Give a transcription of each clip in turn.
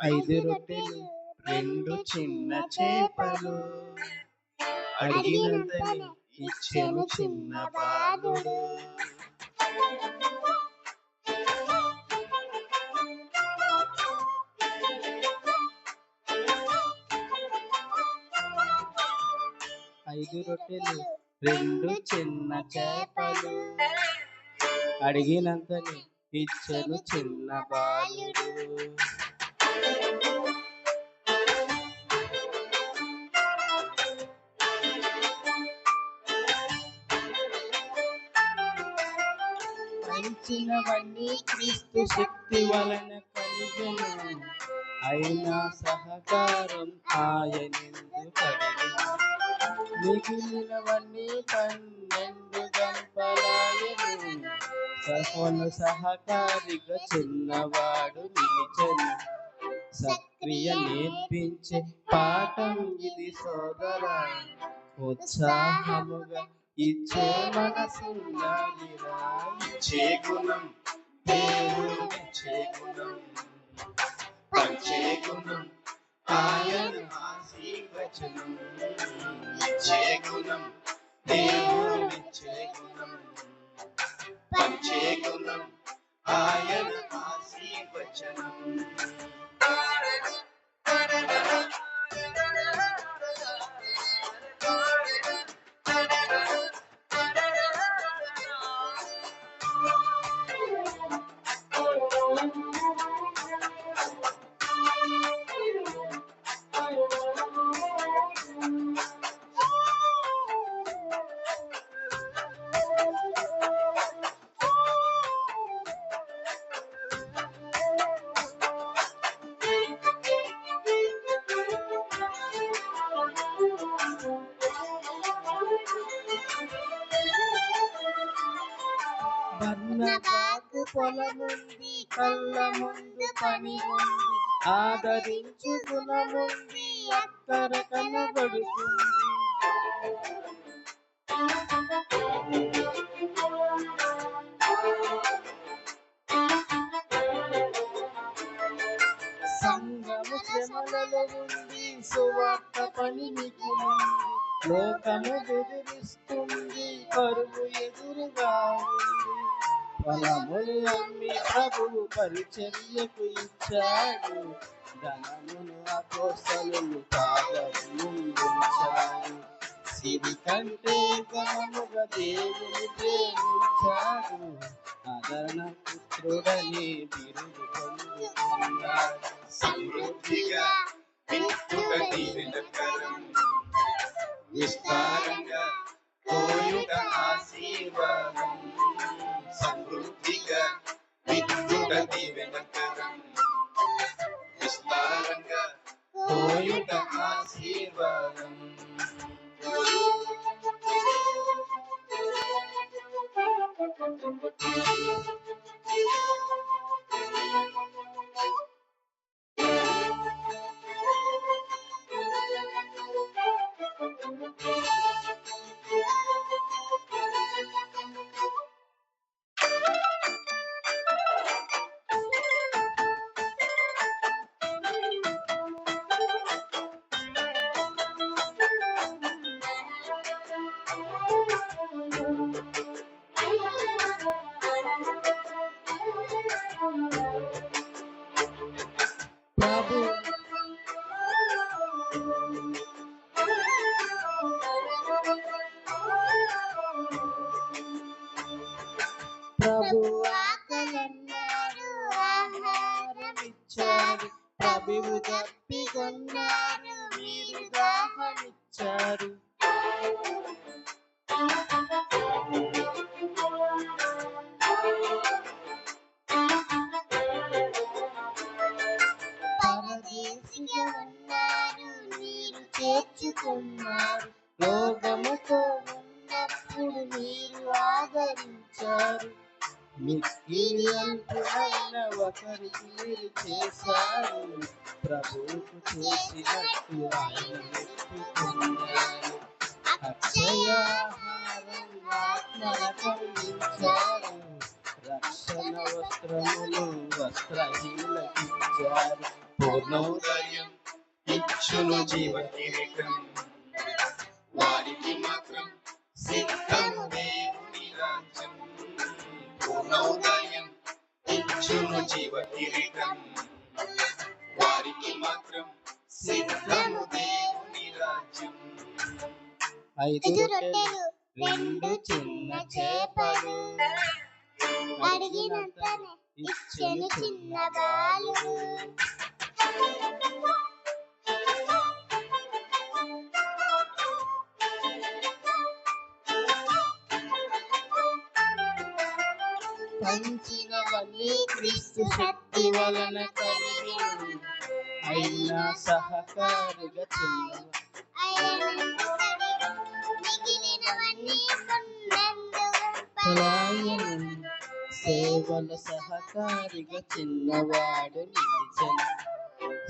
ఐదు రొట్టెలు రెండు చిన్న చేపలు అడిగినంతని ఇచ్చెను చిన్న బాలుడు ఐదు రొట్టెలు రెండు చిన్న చేపలు అడిగినంతని ఇచ్చెను చిన్న బాలుడు. పంచినవన్నీ క్రీస్తు శక్తి వలన కలిగను. అయినా సహకారం ఆయనెందు కలిగను. మిగిలినవన్నీ పన్నెండు గంపలాయను సహకారిగా చిన్నవాడు నిలిచను. సక్రియ నేర్పించే పాఠం ఇది సోదరా. ఉత్సాహముగా ఇచ్చే మనసున్నదిరా ఇచ్చే గుణం దేవుడిచ్చే గుణం పంచే గుణం ఆయన ఆశీర్వచనం. ఇచ్చే గుణం దేవుడిచ్చే బర్నబాకు పొలముంది కళ్ళ ముందు పని ఉంది ఆదరించు గుణముంది. అక్కర కనబడుతుంది సంగము శ్రమలలో ఉంది సువార్త పని మీకు లోకము బెదిరిస్తుంది కరువు ఎదురుగా ఉంది. ఫలములు అమ్మి ప్రభువు పరిచర్యకు ఇచ్చాడు. ధనమును అపోసలు ముందుంచాడు సిరి కంటే గమముగా దేవుని ప్రేమించారు ఆదరణ పుత్రుడని బిరుదు పొందుతున్నారు సమృద్ధిగా విత్తుక దీవెనకరం విస్తారంగా కోయుట ఆశీర్వాదం. సమృద్ధిగా విత్తుక దీవెనకరం విస్తారంగా కోయుట ఆశీర్వాదం ప్రభు ఆకలన్నాడు ఆహారమిచ్చాడు ప్రభువు తప్పికొన్నారు మీరు దాహమిచ్చారు పరదేశిగా ఉన్నారు మీరు చేర్చుకున్నారు లోకముతో ఉన్నప్పుడు మీరు ఆదరించారు. మిక్కిలి అంటున్న ఒకరికి మీరు చేశారు ప్రభువుకు చేసినట్టు ఆయన మెచ్చుకున్నారు అక్షయాహారం ఆత్మల కలిగించారు రక్షణ వస్త్రములు వస్త్రహీనకిచ్చారు పూర్ణోదయం ఇచ్చును జీవ వారికి మాత్రం సిద్ధము దేవుని పూర్ణోదయం ఇచ్చును జీవ కిరీటం. వారికి మాత్రం సిద్ధము దేవుని రాజ్యం. ఐదు రొట్టెలు రెండు చిన్న చేపలు. అడిగినంతనే ఇచ్చెను చిన్న బాలుడు. పంచిన పంచినవన్నీ క్రీస్తు శక్తి వలన కలిగి అయినా సహకారిగా చిన్న మిగిలినవన్నీ సేవల సహకారిగా చిన్నవాడు నిలిచను.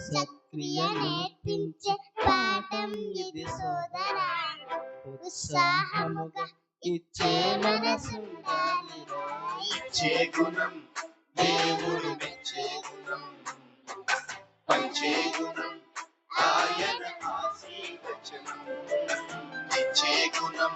సక్రియ నేర్పించే పాఠం ఇది సోదరా. ఉత్సాహముగా ఇచ్చే మనసుండాలి ఇచ్చే గుణం దేవుడు మెచ్చే గుణం. పంచే గుణం ఆయన ఆశీర్వచనం. ఇచ్చే గుణం